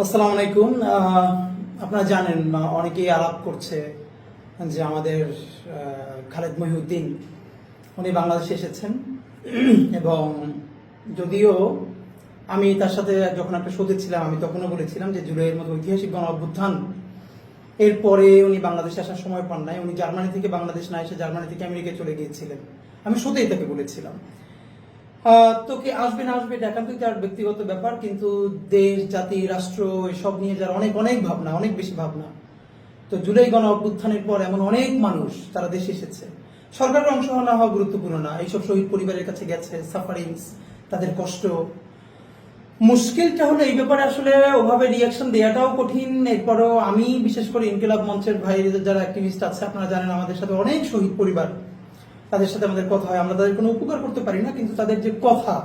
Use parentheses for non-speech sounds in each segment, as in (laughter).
আসসালামু আলাইকুম। আপনারা জানেন অনেকেই আলাপ করছে যে আমাদের খালেদ মহিউদ্দিন, উনি বাংলাদেশে এসেছেন। (clears throat) এবং যদিও আমি তার সাথে যখন একটা শোতে ছিলাম, আমি তখনও বলেছিলাম যে জুলাইয়ের মতো ঐতিহাসিক গণ অভ্যুত্থান। এরপরে উনি বাংলাদেশে আসার সময় পান নাই। উনি জার্মানি থেকে বাংলাদেশ না এসে জার্মানি থেকে আমেরিকায় চলে গিয়েছিলেন। আমি শোতেই তাকে বলেছিলাম। তো কে আসবে না আসবে এটা একান্তই তার ব্যক্তিগত ব্যাপার, কিন্তু দেশ, জাতি, রাষ্ট্র, এসব নিয়ে যার অনেক অনেক ভাবনা, অনেক বেশি ভাবনা। তো জুলাই গণ অভ্যুত্থানের পর এমন অনেক মানুষ তারা দেশে এসেছে। সরকারের অংশ না হওয়া গুরুত্বপূর্ণ না, এইসব শহীদ পরিবারের কাছে গেছে সাফারিংস তাদের কষ্ট। মুশকিলটা হলো এই ব্যাপারে আসলে ওভাবে রিয়াকশন দেওয়াটাও কঠিন। এরপরও আমি, বিশেষ করে ইনকিলাব মঞ্চের ভাই যারা অ্যাক্টিভিস্ট আছে, আপনারা জানেন আমাদের সাথে অনেক শহীদ পরিবার তাদের সাথে আমাদের কথা হয়, আমরা তাদের কোনো উপকার করতে পারি না, কিন্তু তাদের যে কথা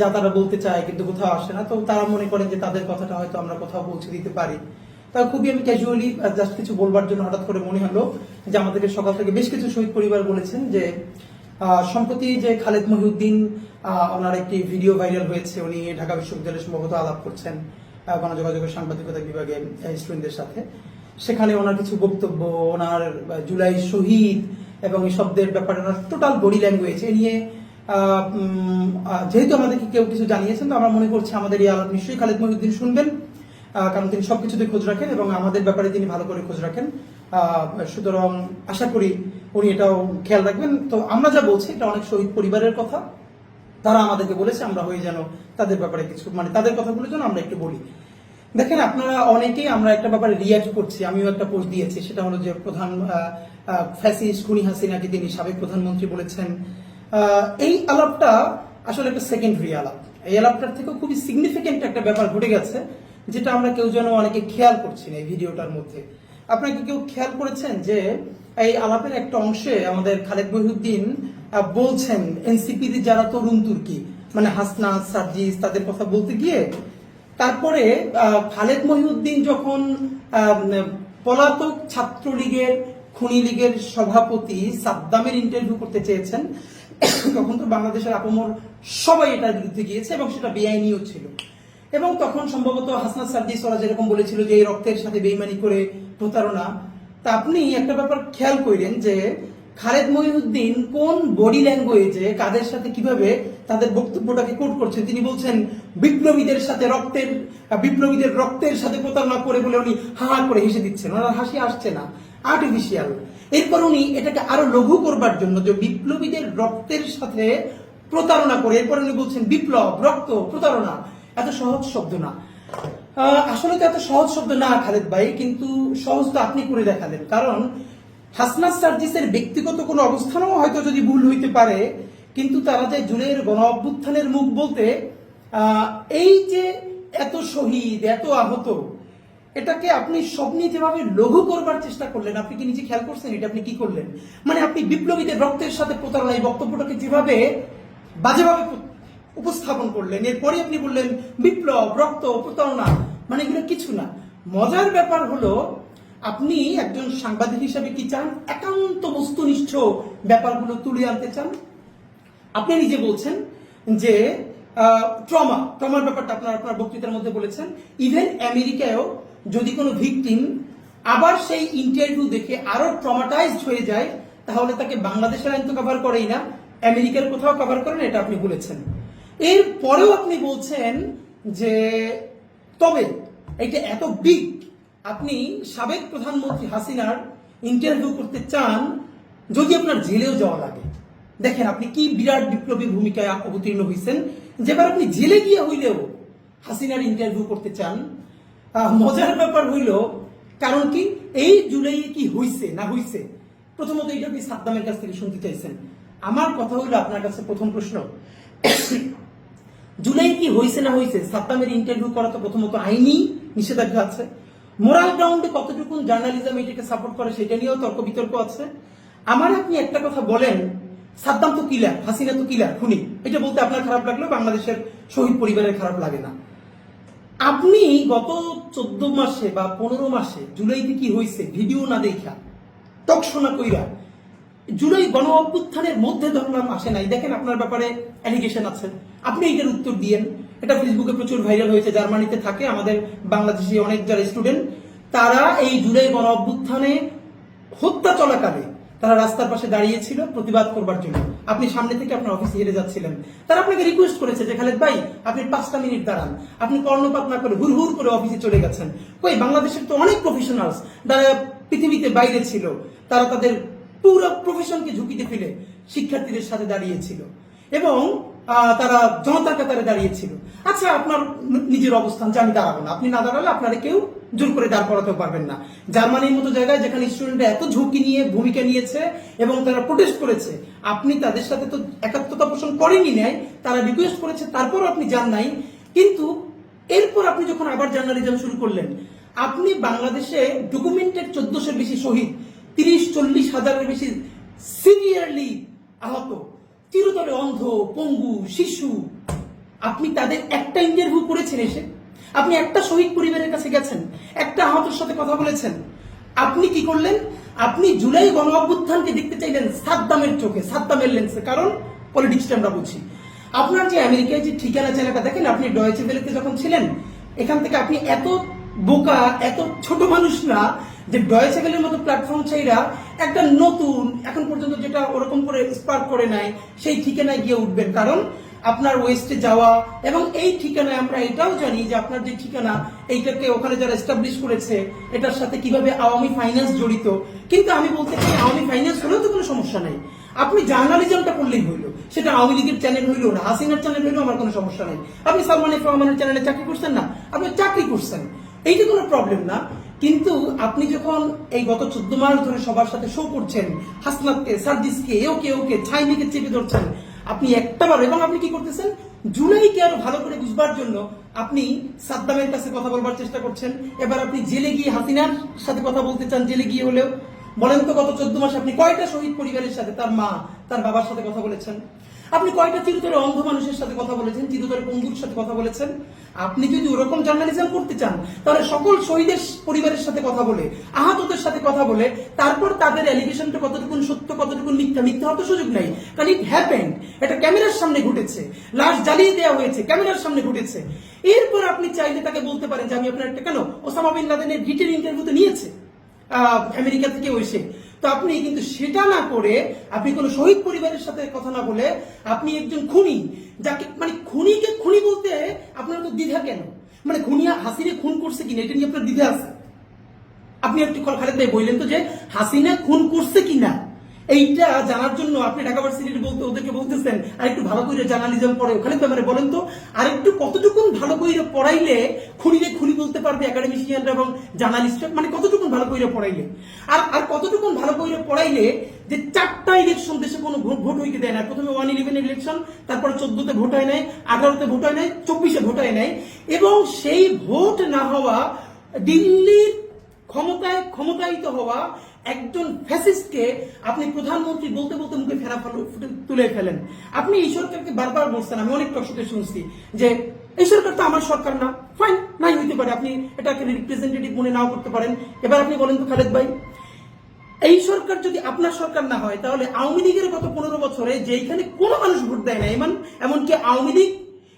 যা তারা বলতে চায় কিন্তু কোথাও আসে না, তো তারা মনে করেন যে তাদের কথাটা হয়তো আমরা কোথাও পৌঁছে দিতে পারি। তা খুবই আমি ক্যাজুয়ালি জাস্ট কিছু বলবার জন্য হঠাৎ করে মনে হলো যে আমাদেরকে সকাল থেকে বেশ কিছু শহীদ পরিবার বলেছেন যে সম্প্রতি যে খালেদ মহিউদ্দিন ওনার একটি ভিডিও ভাইরাল হয়েছে, উনি ঢাকা বিশ্ববিদ্যালয়ে সম্ভবত আলাপ করছেন গণযোগাযোগের সাংবাদিকতা বিভাগে স্টুডেন্টদের সাথে। সেখানে ওনার কিছু বক্তব্য, ওনার জুলাই শহীদ এবং এই শব্দের ব্যাপারে টোটাল বডি ল্যাঙ্গুয়েজ এ নিয়ে যেহেতু আমাদেরকে কেউ কিছু জানিয়েছেন, তো আমরা মনে করছি আমাদের এই আলাপ নিশ্চয়ই খালেদ মহিউদ্দিন শুনবেন। কারণ তিনি সবকিছুতে খোঁজ রাখেন এবং আমাদের ব্যাপারে তিনি ভালো করে খোঁজ রাখেন। সুতরাং আশা করি উনি এটাও খেয়াল রাখবেন। তো আমরা যা বলছি, এটা অনেক শহীদ পরিবারের কথা। তারা আমাদেরকে বলেছে, আমরা হয়ে যেন তাদের ব্যাপারে কিছু মানে তাদের কথাগুলো যেন আমরা একটু বলি। দেখেন, আপনারা অনেকেই আমরা একটা ব্যাপারে রিয়াক্ট করছি, আমিও একটা পোস্ট দিয়েছি, সেটা হলো যে প্রধান ফ্যাসিস্ট খুনি হাসিনাকে তিনি সাবেক প্রধানমন্ত্রী বলেছেন। এই আলাপটা আসলে একটা সেকেন্ডারি আলাপ। এই আলাপটার থেকেও খুবই সিগনিফিকেন্ট একটা ব্যাপার ঘটে গেছে, যেটা আমরা কেউ যেন অনেকে খেয়াল করছি না এই ভিডিওটার মধ্যে। আপনারা কি কেউ খেয়াল করেছেন যে এই আলাপের একটা অংশে আমাদের খালেদ মহিউদ্দিন বলছেন এনসিপি যারা তরুণ তুর্কি মানে হাসনা সার্জিস, তাদের কথা বলতে গিয়ে, তারপরে খালেদ মহিউদ্দিন যখন পলাতক ছাত্রলীগের খুনি লীগের সভাপতি সাদ্দামের ইন্টারভিউ করতে চেয়েছেন। তখন তো বাংলাদেশের আপমর সবাই এটার বিরুদ্ধে গিয়েছে এবং সেটা বেআইনিও ছিল। এবং তখন সম্ভবত হাসনাত সার্জিস ওরা যেরকম বলেছিল যে এই রক্তের সাথে বেইমানি করে প্রতারণা, তা আপনি একটা ব্যাপার খেয়াল করেন যে খালেদ মহিউদ্দিন কোন বডি ল্যাঙ্গুয়েজে কাদের সাথে কীভাবে তাদের বক্তব্যটাকে কোট করছেন তিনি বলছেন, বিপ্লবীদের সাথে রক্তের, বিপ্লবীদের রক্তের সাথে প্রতারণা করে বলে উনি হা করে হেসে দিচ্ছেন। ওনার হাসি আসছে না। আর্টিফিশিয়াল এরপর উনি এটাকে আরও লঘু করবার জন্য যে বিপ্লবীদের রক্তের সাথে প্রতারণা করে, এরপর উনি বলছেন, বিপ্লব, রক্ত, প্রতারণা। এত সহজ শব্দ না। আসলে তো এত সহজ শব্দ না, খালেদ ভাই, কিন্তু সহজ তো আপনি করে দেখালেন। কারণ হাসনাত সার্জিসের ব্যক্তিগত কোনো অবস্থানও হয়তো যদি ভুল হইতে পারে, কিন্তু তারা যে জুলের গণ অভ্যুত্থানের মুখ বলতে এই যে এত শহীদ, এত আহত এটাকে আপনি স্বপ্নে যেভাবে লঘু করবার চেষ্টা করলেন, আপনি কি নিজে খেয়াল করছেন এটা আপনি কি করলেন? মানে আপনি বিপ্লবীদের রক্তের সাথে প্রতারণা, এই বক্তব্যটাকে যেভাবে বাজেভাবে উপস্থাপন করলেন, এরপরে আপনি বললেন বিপ্লব, রক্ত, প্রতারণা মানে এগুলো কিছু না। মজার ব্যাপার হলো, আপনি একজন সাংবাদিক হিসাবে কি চান? একান্ত বস্তুনিষ্ঠ ব্যাপারগুলো তুলে আনতে চান? আপনি নিজে বলছেন যে ট্রমা, ট্রমার ব্যাপারটা আপনার আপনার বক্তৃতার মধ্যে বলেছেন। ইভেন আমেরিকায়ও যদি কোনো ভিকটিম আবার সেই ইন্টারভিউ দেখে আরও ট্রমাটাইজড হয়ে যায়, তাহলে তাকে বাংলাদেশের আইন তো কভার করেই না, আমেরিকার কোথাও কভার করেন এটা আপনি বলেছেন। এর পরেও আপনি বলছেন যে, তবে এটা এত বিগ আপনি সাবেক প্রধানমন্ত্রী হাসিনার ইন্টারভিউ করতে চান, যদি আপনার জেলেও যাওয়া লাগে। দেখেন, আপনি কি বিরাট বিপ্লবী ভূমিকায় অবতীর্ণ হয়েছেন যেবার আপনি জেলে গিয়ে হইলেও হাসিনার ইন্টারভিউ করতে চান মজার ব্যাপার হইল, কারণ কি, এই জুলাইয়ে কি হইছে, না হইছে? প্রথমত এটা আপনি সাদ্দামের কাছ থেকে শুনতে চাইছেন। আমার কথা হইল আপনার কাছে প্রথম প্রশ্ন। জুলাই কি হয়েছে না হয়েছে সাদ্দামের ইন্টারভিউ করা তো প্রথমত আইনি নিষেধাজ্ঞা আছে। মোরাল গ্রাউন্ডে কতটুকু জার্নালিজম এটাকে সাপোর্ট করে সেটা নিয়েও তর্ক বিতর্ক আছে। আমার আপনি একটা কথা বলেন, সাদ্দাম তো কিলার হাসিনা তো কিলার খুনি। এটা বলতে আপনার খারাপ লাগল বাংলাদেশের শহীদ পরিবারের খারাপ লাগে না। আপনি গত চোদ্দ মাসে বা পনেরো মাসে জুলাইতে কি হয়েছে ভিডিও না দেখা। টক শোনা কইরা। জুলাই গণ অভ্যুত্থানের মধ্যে ধরলাম আসে নাই। দেখেন আপনার ব্যাপারে অ্যালিগেশন আছে। আপনি এটার উত্তর দিয়েন। এটা ফেসবুকে প্রচুর ভাইরাল হয়েছে। জার্মানিতে থাকে আমাদের বাংলাদেশি অনেক যারা স্টুডেন্ট তারা এই জুলাই গণ অভ্যুত্থানে হত্যা চলাকালে তারা রাস্তার পাশে দাঁড়িয়েছিল প্রতিবাদ করবার জন্য। আপনি সামনে থেকে আপনার অফিসে হেরে যাচ্ছিলেন। তারা আপনাকে রিকোয়েস্ট করেছে যে, খালেদ ভাই, আপনি পাঁচটা মিনিট দাঁড়ান। আপনি কর্ণপাত না করে হুর হুর করে অফিসে চলে গেছেন। কই, বাংলাদেশের তো অনেক প্রফেশনালস যারা পৃথিবীতে বাইরে ছিল, তারা তাদের পুরো প্রফেশনকে ঝুঁকিতে ফেলে শিক্ষার্থীদের সাথে দাঁড়িয়েছিল এবং তারা জনতার কাতারে দাঁড়িয়েছিল। আচ্ছা আপনার নিজের অবস্থান যে আমি দাঁড়াবো না। আপনি না দাঁড়ালে আপনারা কেউ জোর করে দাঁড় করাতেও পারবেন না। জার্মানির মতো জায়গায় যেখানে স্টুডেন্টরা এত ঝুঁকি নিয়ে ভূমিকা নিয়েছে এবং তারা প্রোটেস্ট করেছে, আপনি তাদের সাথে তো একাত্মতা পোষণ করেনি নেয় তারা রিকোয়েস্ট করেছে, তারপরও আপনি যান নাই। কিন্তু এরপর আপনি যখন আবার জার্নালিজম শুরু করলেন, আপনি বাংলাদেশে ডকুমেন্টেড চোদ্দশোর বেশি শহীদ, তিরিশ, চল্লিশ হাজারের বেশি সিভিয়ারলি আহত, চিরতরে অন্ধ, পঙ্গু, শিশু, আপনি তাদের একটা ইন্টারভিউ করেছেন এসে? আপনি একটা শহীদ পরিবারের কাছে গেছেন, একটা আহতের সাথে কথা বলেছেন। আপনি কি করলেন? আপনি জুলাই গণ অভ্যুত্থানকে দেখতে চাইলেন সাদ্দামের চোখে, সাদ্দামের লেন্সে। কারণ পলিটিক্সটা আমরা বুঝি। আপনার যে আমেরিকায় যে ঠিকানা চেনাটা দেখেন আপনি ডয়েচে ভেলেতে যখন ছিলেন, এখান থেকে আপনি এত বোকা, এত ছোট মানুষ না যে ডয়েচে ভেলের মতো প্ল্যাটফর্ম চাইরা একটা নতুন, এখন পর্যন্ত যেটা ওরকম করে স্পার্ক করে নাই, সেই ঠিকানায় গিয়ে উঠবেন। কারণ আপনার ওয়েস্টে যাওয়া, এবং এই ঠিকানায় আমরা এটাও জানি যে আপনার যে ঠিকানা, এইটাকে ওখানে যারা এস্টাবলিশ করেছে, এটার সাথে কীভাবে আওয়ামী ফাইন্যান্স জড়িত। কিন্তু আমি বলতে চাই, আওয়ামী ফাইন্যান্স হলেও তো কোনো সমস্যা নেই। আপনি জার্নালিজমটা করলেই হইল, সেটা আওয়ামী লীগের চ্যানেল হইল না হাসিনার চ্যানেল হইল আমার কোনো সমস্যা নেই। আপনি সালমান রহমানের চ্যানেলে চাকরি করছেন না? আপনি চাকরি করছেন। এইটা কোনো প্রবলেম না। কিন্তু আপনি যখন এই গত চোদ্দ মাস ধরে সবার সাথে শো করছেন, হাসনাতকে, সার্জিসকে ওকে ওকে, ছাইনিকে চেপে ধরছেন আপনি একটাবার, এবং আপনি কি করতেছেন? জুলাইকে আরও ভালো করে বুঝবার জন্য আপনি সাদ্দামের কাছে কথা বলবার চেষ্টা করছেন। এবার আপনি জেলে গিয়ে হাসিনার সাথে কথা বলতে চান, জেলে গিয়ে হলেও। বলেন তো গত চোদ্দ মাসে আপনি কয়টা শহীদ পরিবারের সাথে তার মা, তার বাবার সাথে কথা বলেছেন? আপনি কয়টা চিরতরে অন্ধ মানুষের সাথে কথা বলেছেন? চিরতরে পঙ্গুর সাথে কথা বলেছেন? আপনি যদি ওরকম জার্নালিজম করতে চান, তাহলে সকল শহীদের পরিবারের সাথে কথা বলে, আহতদের সাথে কথা বলে, তারপর তাদের অ্যালিগেশনটা কতটুকু সত্য কতটুকু মিথ্যা মিথ্যা হওয়ার সুযোগ নাই। কারণ ইট হ্যাপেন্ড এটা ক্যামেরার সামনে ঘটেছে। লাশ জ্বালিয়ে দেওয়া হয়েছে, ক্যামেরার সামনে ঘটেছে। এরপর আপনি চাইলে তাকে বলতে পারেন যে, আমি আপনার একটা কেন? ওসামা বিন লাদেনের ডিটেল ইন্টারভিউতে নিয়েছে আমেরিকা থেকে এসে। তো আপনি কিন্তু সেটা না করে আপনি কোনো শহীদ পরিবারের সাথে কথা না বলে আপনি একজন খুনি, যাকে মানে খুনিকে খুনি বলতে আপনার তো দ্বিধা কেন? মানে খুনিয়া হাসিনে খুন করছে কিনা, এটা নিয়ে আপনার দ্বিধা আছে। আপনি একটু খালেদ ভাই বললেন তো যে হাসিনা খুন করছে কিনা? এইটা জানার জন্য আপনি ঢাকা ভার্সিটির বলতে, ওদেরকে বলতেছেন আর একটু ভালো করে জার্নালিজম পড়ে ওখানে ব্যাপারে বলেন তো। আর একটু কতটুকুন ভালো করে পড়াইলে খুনিরে খুনি বলতে পারবে একাডেমিশিয়ানরা এবং জার্নালিস্টরা? মানে কতটুকুন ভালো করে পড়াইলে? আর আর কতটুকুন ভালো করে পড়াইলে যে চারটা ইলেকশন দেশে কোনো ভোট হইতে দেয় না। প্রথমে ওয়ান ইলেভেন ইলেকশন তারপরে চোদ্দতে ভোট হয় নাই, আঠারোতে ভোট হয় নাই, চব্বিশে ভোট হয় নাই। এবং সেই ভোট না হওয়া, দিল্লির ক্ষমতায়, ক্ষমতায়িত হওয়া একজন ফ্যাসিস্টকে আপনি প্রধানমন্ত্রী বলতে বলতে মুখে ফেরা তুলে ফেলেন। আপনি এই সরকারকে বারবার বলছেন, আমি অনেক টকশোতে শুনছি যে এই সরকার তো আমার সরকার না। ফাইন নাই হইতে পারে, আপনি এটাকে রিপ্রেজেন্টেটিভ মনে নাও করতে পারেন। এবার আপনি বলেন তো খালেদ ভাই, এই সরকার যদি আপনার সরকার না হয়, তাহলে আওয়ামী লীগের গত পনেরো বছরে যেখানে কোনো মানুষ ভোট দেয় না, এমন, এমনকি আওয়ামী লীগ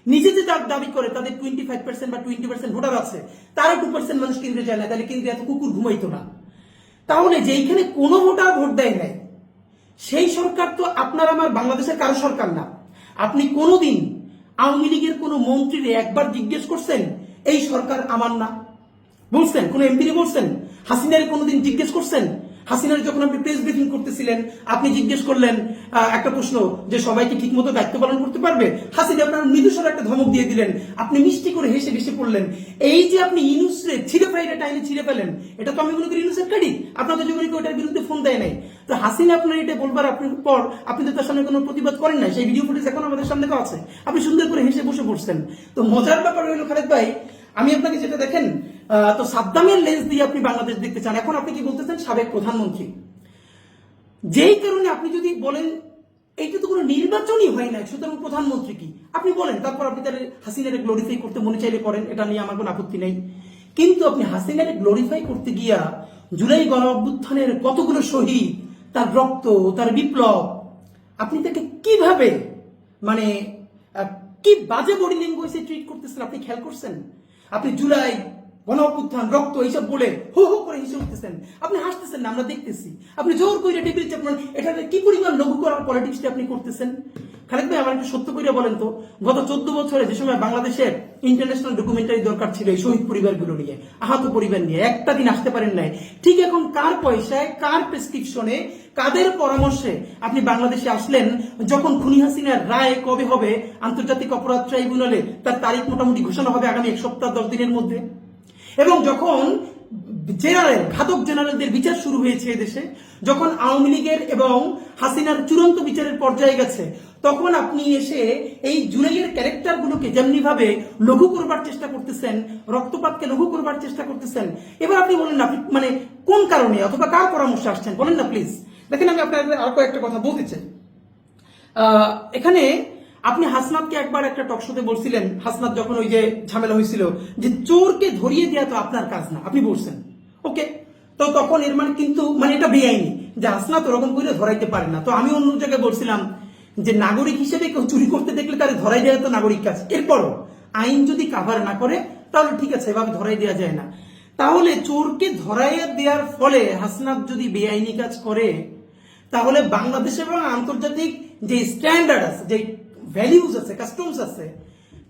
নিজে যে দাব- দাবি করে, তাদের টোয়েন্টি ফাইভ পার্সেন্ট বা টোয়েন্টি পার্সেন্ট ভোটার আছে, তারা টু পার্সেন্ট মানুষ কেন্দ্রে যায় না, তাহলে কেন্দ্রে এত কুকুর ঘুমাইতো না। তাহলে যেইখানে কোনো ভোটার ভোট দেয় নাই, সেই সরকার তো আপনার আমার বাংলাদেশের কারও সরকার না। আপনি কোনোদিন আওয়ামী লীগের কোনো মন্ত্রীর একবার জিজ্ঞেস করছেন, এই সরকার আমার না? বলছেন, কোন এমপি বলছেন? হাসিনারে কোনোদিন জিজ্ঞেস করছেন হাসিনার যখন আপনি প্রেস ব্রিফিং করতেছিলেন, আপনি জিজ্ঞেস করলেন একটা প্রশ্ন যে সবাইকে ঠিক মতো দায়িত্ব পালন করতে পারবে? হাসিনা আপনার মৃদুস্বর একটা ধমক দিয়ে দিলেন। আপনি মিষ্টি করে হেসে হেসে পড়লেন এই যে আপনি ইনুসরে ছিঁড়ে ফেলে টাইনে ছিঁড়ে ফেলেন, এটা তো আমি মনে করি ইনুসের কাড়ি আপনাদের জন্য কেউ এটার বিরুদ্ধে ফোন দেয় নাই। তো হাসিনা আপনার এটা বলবার আপনার পর আপনি তো তার সামনে কোনো প্রতিবাদ করেন না সেই ভিডিও ফুটেজ এখন আমাদের সামনে আছে। আপনি সুন্দর করে হেসে বসে পড়ছেন তো মজার ব্যাপার হলো খালেদ ভাই, আমি আপনাকে যেটা দেখেন তো সাদ্দামের লেন্স দিয়ে আপনি বাংলাদেশ দেখতে চান। এখন আপনি কি বলতেছেন? সাবেক প্রধানমন্ত্রী। যেই কারণে আপনি যদি বলেন, এইটা তো কোনো নির্বাচনই হয় না সুতরাং প্রধানমন্ত্রী কি? আপনি বলেন, তারপর আপনি তাহলে হাসিনারে গ্লোরিফাই করতে মনে চাইলে করেন, এটা নিয়ে আমার কোনো আপত্তি নেই। কিন্তু আপনি হাসিনারে গ্লোরিফাই করতে গিয়া জুলাই গণ অভ্যুত্থানের কতগুলো শহীদ, তার রক্ত, তার বিপ্লব, আপনি তাকে কীভাবে মানে কি বাজে বডি ল্যাঙ্গুয়েজে ট্রিট করতেছেন? আপনি খেয়াল করছেন? আপনি জুলাই গণ অভ্যুত্থান রক্ত, এইসব বলে হো হো করে হেসে উঠতেছেন। আপনি হাসতেছেন না, আমরা দেখতেছি। আপনি জোর করে টেবিল চাপলেন এটা কি পরিমাণ লঘু করার পলিটিক্সটা আপনি করতেছেন? খালেদ ভাই, আমার একটু সত্য করে বলেন তো, গত চোদ্দ বছরে যে সময় বাংলাদেশের ইন্টারন্যাশনাল ডকুমেন্টারি দরকার ছিল এই শহীদ পরিবারগুলো নিয়ে, আহত পরিবার নিয়ে, একটা দিন আসতে পারেন নাই। ঠিক এখন কার পয়সায়, কার প্রেসক্রিপশনে কাদের পরামর্শে আপনি বাংলাদেশে আসলেন, যখন খুনি হাসিনার রায় কবে হবে, আন্তর্জাতিক অপরাধ ট্রাইব্যুনালে তার তারিখ মোটামুটি ঘোষণা হবে আগামী এক সপ্তাহ, দশ দিনের মধ্যে? এবং যখন জেনারেল ঘাতক জেনারেলদের বিচার শুরু হয়েছে দেশে, যখন আওয়ামী লীগের এবং হাসিনার চূড়ান্ত বিচারের পর্যায়ে গেছে, তখন আপনি এসে এই জুলাইয়ের ক্যারেক্টারগুলোকে যেমনি ভাবে লঘু করবার চেষ্টা করতেছেন, রক্তপাতকে লঘু করবার চেষ্টা করতেছেন, এবার আপনি বলেন না মানে কোন কারণে অথবা কার পরামর্শে আসছেন? বলেন না প্লিজ দেখেন, আমি আপনার আর কয়েকটা কথা বলতে চাই। এখানে আপনি হাসনাতকে একবার একটা টকশোতে বলছিলেন, হাসনাত যখন ওই যে ঝামেলা হয়েছিল, যে চোরকে ধরিয়ে দেওয়া তো আপনার কাজ না, আপনি বলছেন। ওকে তো তখন এর মানে কিন্তু মানে এটা বেআইনি, যে হাসনাত ওরকম করে ধরাইতে পারে না। তো আমি অন্য জায়গায় বলছিলাম যে নাগরিক হিসেবে কেউ চুরি করতে দেখলে তার ধরাই দেওয়া তো নাগরিক কাজ। এরপরও, আইন যদি কাভার না করে, তাহলে ঠিক আছে, এভাবে ধরাই দেওয়া যায় না। তাহলে চোরকে ধরাইয়া দেওয়ার ফলে হাসনাত যদি বেআইনি কাজ করে, তাহলে বাংলাদেশ এবং আন্তর্জাতিক যে স্ট্যান্ডার্ড আছে, যে ভ্যালিউজ আছে কাস্টমস আছে,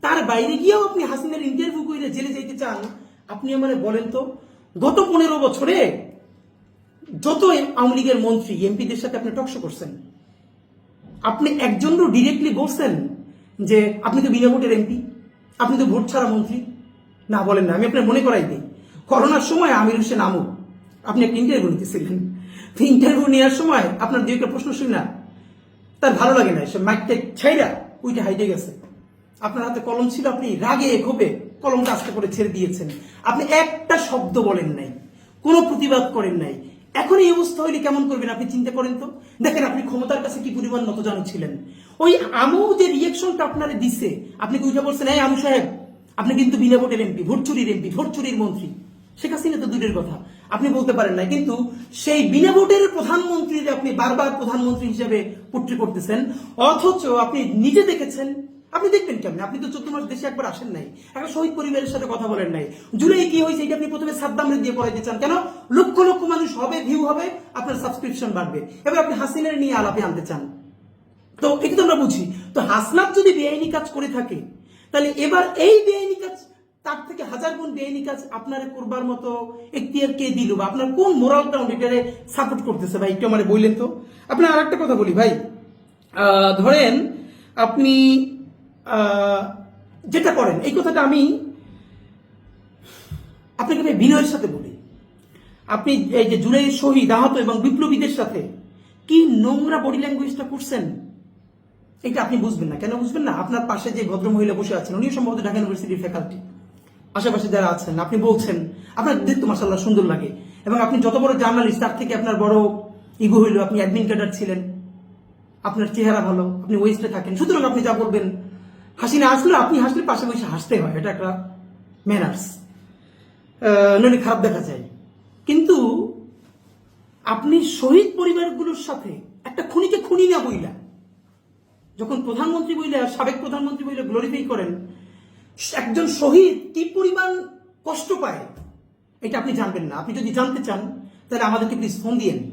তার বাইরে গিয়েও আপনি হাসিনার ইন্টারভিউ করে জেলে যেতে চান, আপনি আমার বলেন তো, গত পনেরো বছরে যত আওয়ামী লীগের মন্ত্রী, এমপিদের সাথে আপনি টকশো করছেন, আপনি একজনও ডিরেক্টলি বলছেন যে, আপনি তো বিনা ভোটের এমপি, আপনি তো ভোট ছাড়া মন্ত্রী। না, বলেন না, আমি আপনার মনে করাই দিই, করোনার সময় আমির হোসেন আমু, আপনি একটা ইন্টারভিউ নিতেছিলেন। ইন্টারভিউ নেওয়ার সময় আপনার দুই একটা প্রশ্ন শুনি না তার ভালো লাগে না, সে মাইকটা ছাইরা উইটা হাইটে গেছে। আপনার হাতে কলম ছিল, আপনি রাগে ক্ষোভে কলমটা আস্তে করে ছেড়ে দিয়েছেন। আপনি একটা শব্দ বলেন নাই, কোনো প্রতিবাদ করেন নাই। এখন এই অবস্থা হইলে কেমন করবেন আপনি চিন্তা করেন তো? দেখেন আপনি ক্ষমতার কাছে কি পরিমাণ নতজানু ছিলেন। ওই আমু যে রিয়েকশনটা আপনারে দিছে, আপনি কি উঠে বলছেন, এই আমু সাহেব, আপনি কিন্তু বিনা ভোটের এমপি ভোট চুরির এমপি ভোট চুরির মন্ত্রী। শেখ হাসিনা তো দূরের কথা, আপনি বলতে পারেন না কিন্তু সেই বিনা ভোটের প্রধানমন্ত্রীর আপনি বারবার প্রধানমন্ত্রী হিসেবে পুট্রি করতেছেন, অথচ আপনি নিজে দেখেছেন। আপনি দেখবেন কেমন? আপনি তো চোদ্দ মাস দেশে একবার আসেন নাই, একটা শহীদ পরিবারের সাথে কথা বলেন নাই। জুলাই কি হয়েছে এটা আপনি প্রথমে সাদ্দামরে দিয়ে পড়াইতে চান কেন? লক্ষ লক্ষ মানুষ হবে ভিউ হবে, আপনার সাবস্ক্রিপশন বাড়বে। এবার আপনি হাসিনের নিয়ে আলাপে আনতে চান। তো এটা তো আমরা বুঝি। তো হাসনাত যদি বেআইনি কাজ করে থাকে, তাহলে এবার এই বেআইনি কাজ তার থেকে হাজার গুণ বেআইনি কাজ আপনার করবার মতো এখতিয়ার কে দিল বা আপনার কোন মোরাল গ্রাউন্ড এটারে সাপোর্ট করতেছে? ভাই, একটু আমার বললেন তো। আপনার আর একটা কথা বলি ভাই। ধরেন আপনি যেটা করেন, এই কথাটা আমি আপনাকে আমি বিনয়ের সাথে বলি। আপনি এই যে জুলাই শহীদ, আহত এবং বিপ্লবীদের সাথে কি নোংরা বডি ল্যাঙ্গুয়েজটা করছেন? এটা আপনি বুঝবেন না। কেন বুঝবেন না? আপনার পাশে যে ভদ্র মহিলা বসে আছেন, উনিও সম্ভবত ঢাকা ইউনিভার্সিটির ফ্যাকাল্টি আশেপাশে যারা আছেন, আপনি বলছেন, আপনার দেখতে মাসাল্লাহ সুন্দর লাগে। এবং আপনি যত বড় জার্নালিস্ট, তার থেকে আপনার বড় ইগো হইল, আপনি অ্যাডমিন ক্যাডার ছিলেন। আপনার চেহারা ভালো, আপনি ওয়েস্টে থাকেন। সুতরাং আপনি যা বলবেন হাসি না আসলে, আপনি হাসলে পাশে বসে হাসতে হয়, এটা একটা ম্যানার্স নইলে খারাপ দেখা যায়। কিন্তু আপনি শহীদ পরিবারগুলোর সাথে একটা খুনিকে খুনি না বইলা, যখন প্রধানমন্ত্রী বইলে সাবেক প্রধানমন্ত্রী বইলে গ্লোরিফাই করেন একজন শহীদ কি পরিমাণ কষ্ট পায়? এটা আপনি জানবেন না। আপনি যদি জানতে চান, তাহলে আমাদেরকে প্লিজ ফোন দিয়েন।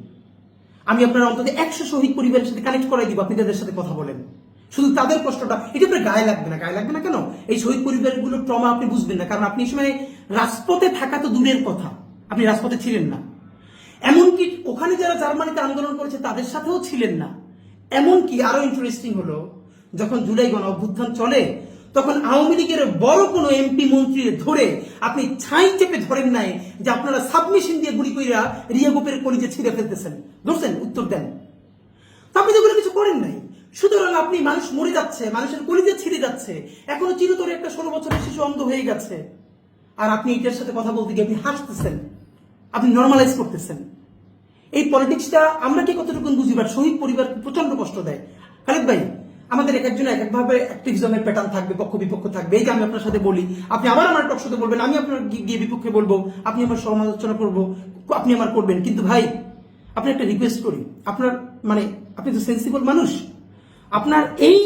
আমি আপনার অন্তত একশো শহীদ পরিবারের সাথে কানেক্ট করাই দিব, আপনি তাদের সাথে কথা বলেন। শুধু তাদের কষ্টটা, এটা আপনার গায়ে লাগবে না। গায়ে লাগবে না কেন? এই শহীদ পরিবারগুলোর ট্রমা আপনি বুঝবেন না। কারণ আপনি সময় রাজপথে থাকা তো দূরের কথা। আপনি রাজপথে ছিলেন না। এমনকি ওখানে যারা জার্মানিতে আন্দোলন করেছে, তাদের সাথেও ছিলেন না। এমনকি আরও ইন্টারেস্টিং হলো, যখন জুলাই গণ অভ্যুত্থান চলে তখন আওয়ামী লীগের বড় কোনো এমপি মন্ত্রী ধরে আপনি ছাই চেপে ধরেন নাই যে আপনারা সাবমিশন দিয়ে গুলি কইরা রিয়া গোপের কলিজে ছিঁড়ে ফেলতেছেন। ধরছেন? উত্তর দেন। আপনি তো কিছু করেন নাই। সুতরাং আপনি মানুষ মরে যাচ্ছে, মানুষের কলিজে ছিঁড়ে যাচ্ছে। এখনও চিরতরে একটা ষোলো বছরের শিশু অন্ধ হয়ে গেছে। আর আপনি এটার সাথে কথা বলতে গিয়ে আপনি হাসতেছেন। আপনি নর্মালাইজ করতেছেন। এই পলিটিক্সটা আমরা কি কতটুকু বুঝিবার? শহীদ পরিবার প্রচণ্ড কষ্ট দেয়। খালিদ ভাই আমাদের এক একজন এক একভাবে অ্যাক্টিভিজমের প্যাটার্ন থাকবে, পক্ষ বিপক্ষ থাকবে। এই যে আমি আপনার সাথে বলি, আপনি আবার আমার টক সাথে বলবেন, আমি আপনার গিয়ে বিপক্ষে বলব, আপনি আমার সমালোচনা করব, আপনি আমার করবেন। কিন্তু ভাই, আপনি একটা রিকোয়েস্ট করি, আপনার মানে আপনি তো সেন্সিবল মানুষ। আপনার এই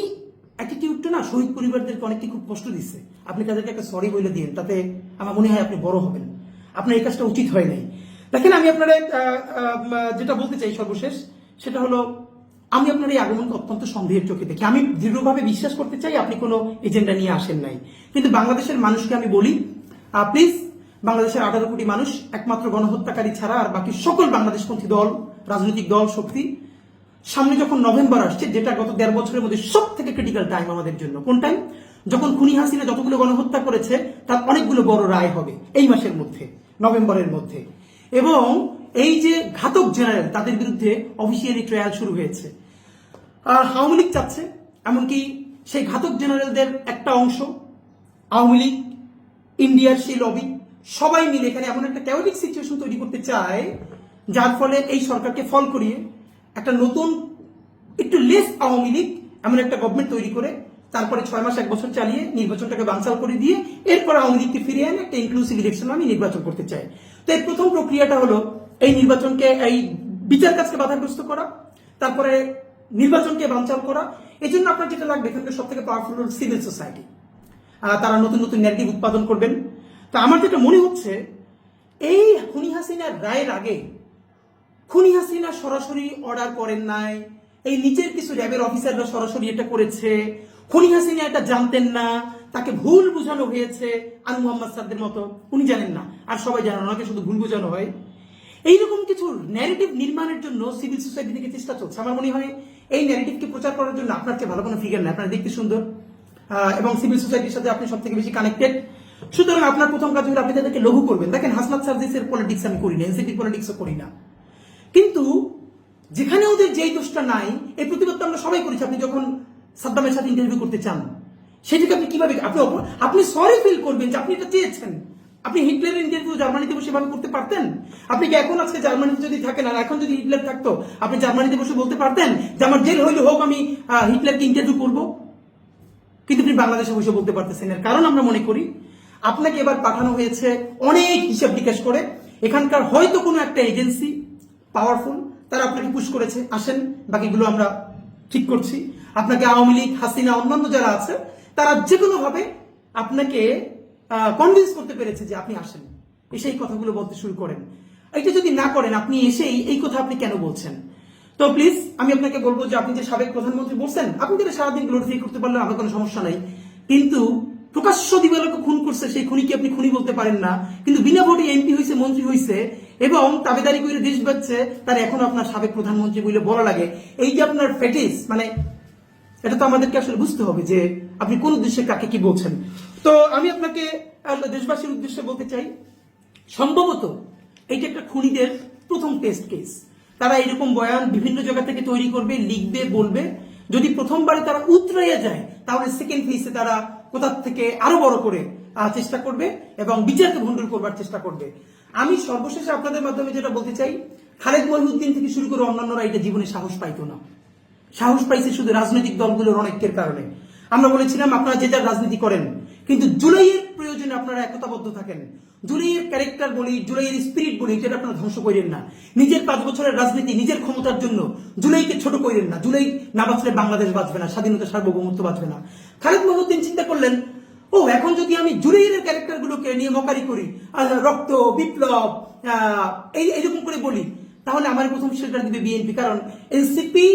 অ্যাটিটিউডটা না শহীদ পরিবারদেরকে অনেকটি খুব কষ্ট দিচ্ছে। আপনি তাদেরকে একটা সরি বলে দিন তাতে আমার মনে হয় আপনি বড় হবেন। আপনার এই কাজটা উচিত হয় নাই। দেখেন আমি আপনার যেটা বলতে চাই সর্বশেষ, সেটা হলো আমি আপনার এই আগমনকে অত্যন্ত সন্দেহের চোখে দেখি। আমি দৃঢ়ভাবে বিশ্বাস করতে চাই আপনি কোনো এজেন্ডা নিয়ে আসেন নাই। কিন্তু বাংলাদেশের মানুষকে আমি বলি প্লিজ বাংলাদেশের আঠারো কোটি মানুষ একমাত্র গণহত্যাকারী ছাড়া আর বাকি সকল বাংলাদেশপন্থী দল, রাজনৈতিক দল, শক্তি, সামনে যখন নভেম্বর আসছে, যেটা গত দেড় বছরের মধ্যে সব থেকে ক্রিটিক্যাল টাইম আমাদের জন্য। কোন টাইম যখন খুনি হাসিনা যতগুলো গণহত্যা করেছে, তার অনেকগুলো বড় রায় হবে এই মাসের মধ্যে, নভেম্বরের মধ্যে। এবং এই যে ঘাতক জেনারেল তাদের বিরুদ্ধে অফিসিয়ালি ট্রায়াল শুরু হয়েছে। আওয়ামী লীগ চাচ্ছে, এমনকি সেই ঘাতক জেনারেলদের একটা অংশ, আওয়ামী লীগ, ইন্ডিয়ার সেই লবি সবাই মিলে এখানে এমন একটা ক্যাওটিক সিচুয়েশন তৈরি করতে চায়, যার ফলে এই সরকারকে ফল করিয়ে একটা নতুন, একটু লেস আওয়ামী লীগ এমন একটা গভর্নমেন্ট তৈরি করে, তারপরে ছয় মাস, এক বছর চালিয়ে নির্বাচনটাকে বানচাল করে দিয়ে এরপর আওয়ামী লীগকে ফিরিয়ে এনে একটা ইনক্লুসিভ ইলেকশন আমি নির্বাচন করতে চাই। তো এর প্রথম প্রক্রিয়াটা হলো এই নির্বাচনকে, এই বিচার কাজকে বাধাগ্রস্ত করা, তারপরে নির্বাচনকে বানচাল করা এই জন্য আপনার যেটা লাগবে, এখানকার সব থেকে পাওয়ারফুল হল সিভিল সোসাইটি তারা নতুন নতুন ন্যারেটিভ উৎপাদন করবেন। তো আমার যেটা মনে হচ্ছে, এই খুনি হাসিনার রায়ের আগে, খুনি হাসিনা সরাসরি অর্ডার করেন নাই, এই নিচের কিছু র্যাবের অফিসাররা সরাসরি এটা করেছে, খুনি হাসিনা এটা জানতেন না, তাকে ভুল বোঝানো হয়েছে, আনু মোহাম্মদ সাদ্দের মতো, উনি জানেন না, আর সবাই জানেন ওনাকে শুধু ভুল বোঝানো হয়। এইরকম কিছু ন্যারেটিভ নির্মাণের জন্য সিভিল সোসাইটি থেকে চেষ্টা চলছে, আমার মনে হয় এই ন্যারেটিভকে প্রচার করার জন্য আপনার চেয়ে ভালো কোনো ফিগার নেই। আপনার দেখতে সুন্দর। এবং সিভিল সোসাইটির সাথে আপনি সব থেকে বেশি কানেক্টেড সুতরাং আপনার প্রথম কাজ হলো আপনি তাদেরকে লঘু করবেন। দেখেন হাসনাত সার্জিসের পলিটিক্স আমি করি না এনসিপি পলিটিক্সও করি না। কিন্তু যেখানে ওদের যেই দোষটা নাই, এই প্রতিবাদ আমরা সবাই করেছি। আপনি যখন সাদ্দামের সাথে ইন্টারভিউ করতে চান, সেটাকে আপনি কীভাবে আপনি আপনি সরি ফিল করবেন যে আপনি এটা চেয়েছেন। আপনি হিটলারের ইন্টারভিউ জার্মানিতে বসে ভাবে করতে পারতেন? আপনি কি এখন আজকে জার্মানিতে যদি থাকেন, আর এখন যদি হিটলার থাকতো, আপনি জার্মানিতে বসে বলতে পারতেন যে আমার জেল হইলে হোক আমি হিটলারকে ইন্টারভিউ করব? কিন্তু আপনি বাংলাদেশে বসে বলতে পারতেছেন এর কারণ আমরা মনে করি, আপনাকে এবার পাঠানো হয়েছে অনেক হিসাব নিকাশ করে। এখানকার হয়তো কোনো একটা এজেন্সি পাওয়ারফুল তারা আপনাকে পুশ করেছে, আসেন, বাকিগুলো আমরা ঠিক করছি। আপনাকে আওয়ামী লীগ, হাসিনা, অন্যান্য যারা আছে, তারা যে কোনো ভাবে আপনাকে কনভিন্স করতে পেরেছে যে আপনি আসেন। এসে এই কথাগুলো বলতে শুরু করেন। এটা যদি না করেন, আপনি এসেই এই কথা আপনি কেন বলছেন? তো প্লিজ আমি আপনাকে বলব যে আপনি যে সাবেক প্রধানমন্ত্রী বলছেন, আপনি যেটা সারাদিন গ্লোরিফাই করতে পারলে আমার কোনো সমস্যা নাই। কিন্তু প্রকাশ্য দিবালোকে খুন করছে, সেই খুনিকে আপনি খুনি বলতে পারেন না। কিন্তু বিনা ভোটে এমপি হয়েছে মন্ত্রী হয়েছে এবং তাবেদারি করে দেশ বাঁচছে, তার এখন আপনার সাবেক প্রধানমন্ত্রী বলে বলা লাগে। এই যে আপনার ফেটিস মানে এটা তো আমাদেরকে আসলে বুঝতে হবে যে আপনি কোন উদ্দেশ্যে কাকে কি বলছেন। তো আমি আপনাকে দেশবাসীর উদ্দেশ্যে বলতে চাই, সম্ভবত এইটা একটা খুনিদের প্রথম টেস্ট কেস তারা এরকম বয়ান বিভিন্ন জায়গা থেকে তৈরি করবে, লিখবে, বলবে। যদি প্রথমবারে তারা উতরাইয়া যায়, তাহলে সেকেন্ড ফেসে তারা কোথার থেকে আরও বড় করে চেষ্টা করবে এবং বিচারকে ভণ্ডুল করবার চেষ্টা করবে। আমি সর্বশেষে আপনাদের মাধ্যমে যেটা বলতে চাই, খালেদ মহিউদ্দিন থেকে শুরু করে অন্যান্যরা এটা জীবনে সাহস পাইতো না। সাহস পাইছে শুধু রাজনৈতিক দলগুলোর অনেকের কারণে। আমরা বলেছিলাম, আপনারা যে যার রাজনীতি করেন কিন্তু জুলাইয়ের প্রয়োজনে আপনারা একতাবদ্ধ থাকেন। জুলাইয়ের ক্যারেক্টার বলি, জুলাইয়ের স্পিরিট বলি যেটা আপনারা ধ্বংস করেন না। নিজের পাঁচ বছরের রাজনীতি, নিজের ক্ষমতার জন্য জুলাইকে ছোট করেন না। জুলাই না বাঁচলে বাংলাদেশ বাঁচবে না, স্বাধীনতা সার্বভৌমত্ব বাঁচবে না। খালেদ মহদ্দিন চিন্তা করলেন, ও, এখন যদি আমি জুলাইয়ের ক্যারেক্টার গুলোকে নিয়ে মকারি করি রক্ত, বিপ্লব এই এরকম করে বলি, তাহলে আমার প্রথম শেল্টার দিবে বিএনপি। কারণ এনসিপি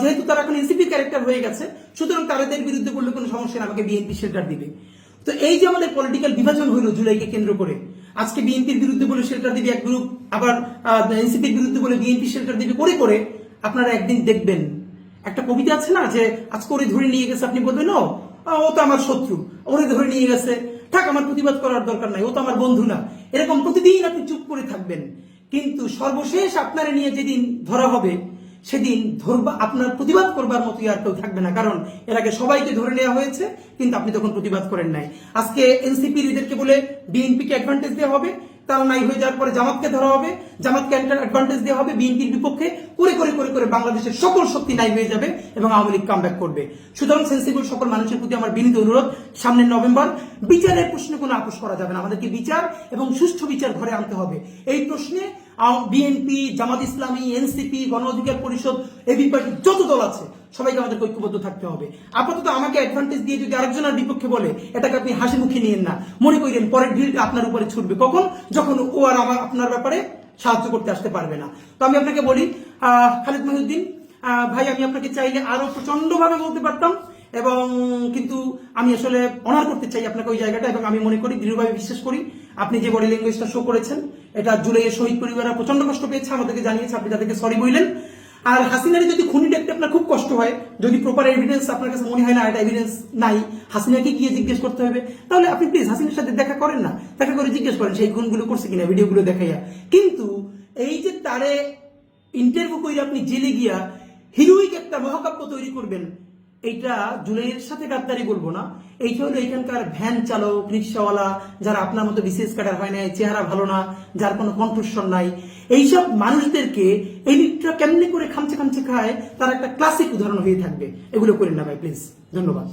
যেহেতু তারা এখন এনসিপি ক্যারেক্টার হয়ে গেছে, সুতরাং তাদের বিরুদ্ধে করলে কোনো সমস্যা নেই, আমাকে বিএনপি শেল্টার দিবে। তো এই যে আমাদের পলিটিক্যাল বিভাজন হইল জুলাইকে কেন্দ্র করে, আজকে বিএনপির বিরুদ্ধে বলে শেল্টার দিবে এক গ্রুপ আবার এনসিপির বিরুদ্ধে বলে বিএনপি শেল্টার দিবে করে করে, আপনারা একদিন দেখবেন। একটা কবিতা আছে না যে, আজকে ওরে ধরে নিয়ে গেছে, আপনি বলবেন ও তো আমার শত্রু, ওরে ধরে নিয়ে গেছে। থাক, আমার প্রতিবাদ করার দরকার নাই, ও তো আমার বন্ধু না। এরকম প্রতিদিন আপনি চুপ করে থাকবেন। কিন্তু সর্বশেষ আপনারা নিয়ে যেদিন ধরা হবে সেদিন ধরবা, আপনার প্রতিবাদ করবার মতো আর কেউ থাকবে না। কারণ এর আগে সবাইকে ধরে নেওয়া হয়েছে, কিন্তু আপনি তখন প্রতিবাদ করেন নাই। আজকে এনসিপি এদেরকে বলে বিএনপি কে অ্যাডভান্টেজ দেওয়া হবে তারা নাই হয়ে যাওয়ার পরে জামাতকে ধরা হবে, জামাতকে অ্যাডভান্টেজ দেওয়া হবে, বিএনপির বিপক্ষে করে করে করে করে বাংলাদেশের সকল শক্তি নাই হয়ে যাবে এবং আওয়ামী লীগ কামব্যাক করবে। সুতরাং সেন্সিবল সকল মানুষের প্রতি আমার বিনীত অনুরোধ, সামনের নভেম্বর বিচারের প্রশ্নে কোনো আপোষ করা যাবে না। আমাদেরকে বিচার এবং সুষ্ঠু বিচার ঘরে আনতে হবে। এই প্রশ্নে বিএনপি জামাত ইসলামী এনসিপি গণ অধিকার পরিষদ এবি পার্টি যত দল আছে, সবাইকে আমাদের ঐক্যবদ্ধ থাকতে হবে। আপাতত আমাকে অ্যাডভান্টেজ দিয়ে যদি আরেকজনের বিপক্ষে বলে, এটাকে আপনি হাসি মুখে নিয়েন না। মনে করেন পরের ভিড় আপনার উপরে ছুটবে। কখন? যখন ও আর আমার, আপনার ব্যাপারে সাহায্য করতে আসতে পারবে না। তো আমি আপনাকে বলি খালিদ মহিউদ্দিন ভাই, আমি আপনাকে চাইলে আরও প্রচণ্ড ভাবে বলতে পারতাম, এবং কিন্তু আমি আসলে অনার করতে চাই আপনাকে ওই জায়গাটা, এবং আমি মনে করি, দৃঢ়ভাবে বিশ্বাস করি। আপনি যে বডি ল্যাঙ্গুয়েজটা শো করেছেন, এটা জুলাইয়ের শহীদ পরিবাররা প্রচণ্ড কষ্ট পেয়েছে, আমাদেরকে জানিয়েছে, আপনি তাদেরকে সরি বললেন। আর হাসিনারি যদি খুনি দেখতে আপনার খুব কষ্ট হয়, যদি প্রপার এভিডেন্স আপনার কাছে মনে হয় না, এটা এভিডেন্স নাই, হাসিনাকে গিয়ে জিজ্ঞেস করতে হবে, তাহলে আপনি প্লিজ হাসিনার সাথে দেখা করেন না। দেখা করে জিজ্ঞেস করেন, সেই গুণগুলো করছে কিনা, ভিডিওগুলো দেখাইয়া। কিন্তু এই যে তারে ইন্টারভিউ করে আপনি জেলে গিয়া হিরোইক একটা মহাকাব্য তৈরি করবেন এইটা জুলাইয়ের সাথে গাদ্দারি বলব না। এইটা হলো এখানকার ভ্যান চালক, রিক্সাওয়ালা, যারা আপনার মতো বিশেষ কাটার হয় নাই, চেহারা ভালো না, যার কোনো কণ্ঠস্বর নাই। এইসব মানুষদেরকে এই দিকটা কেমনি করে খামচে খামচে খায়, তার একটা ক্লাসিক উদাহরণ হয়ে থাকবে। এগুলো করেন না ভাই প্লিজ ধন্যবাদ।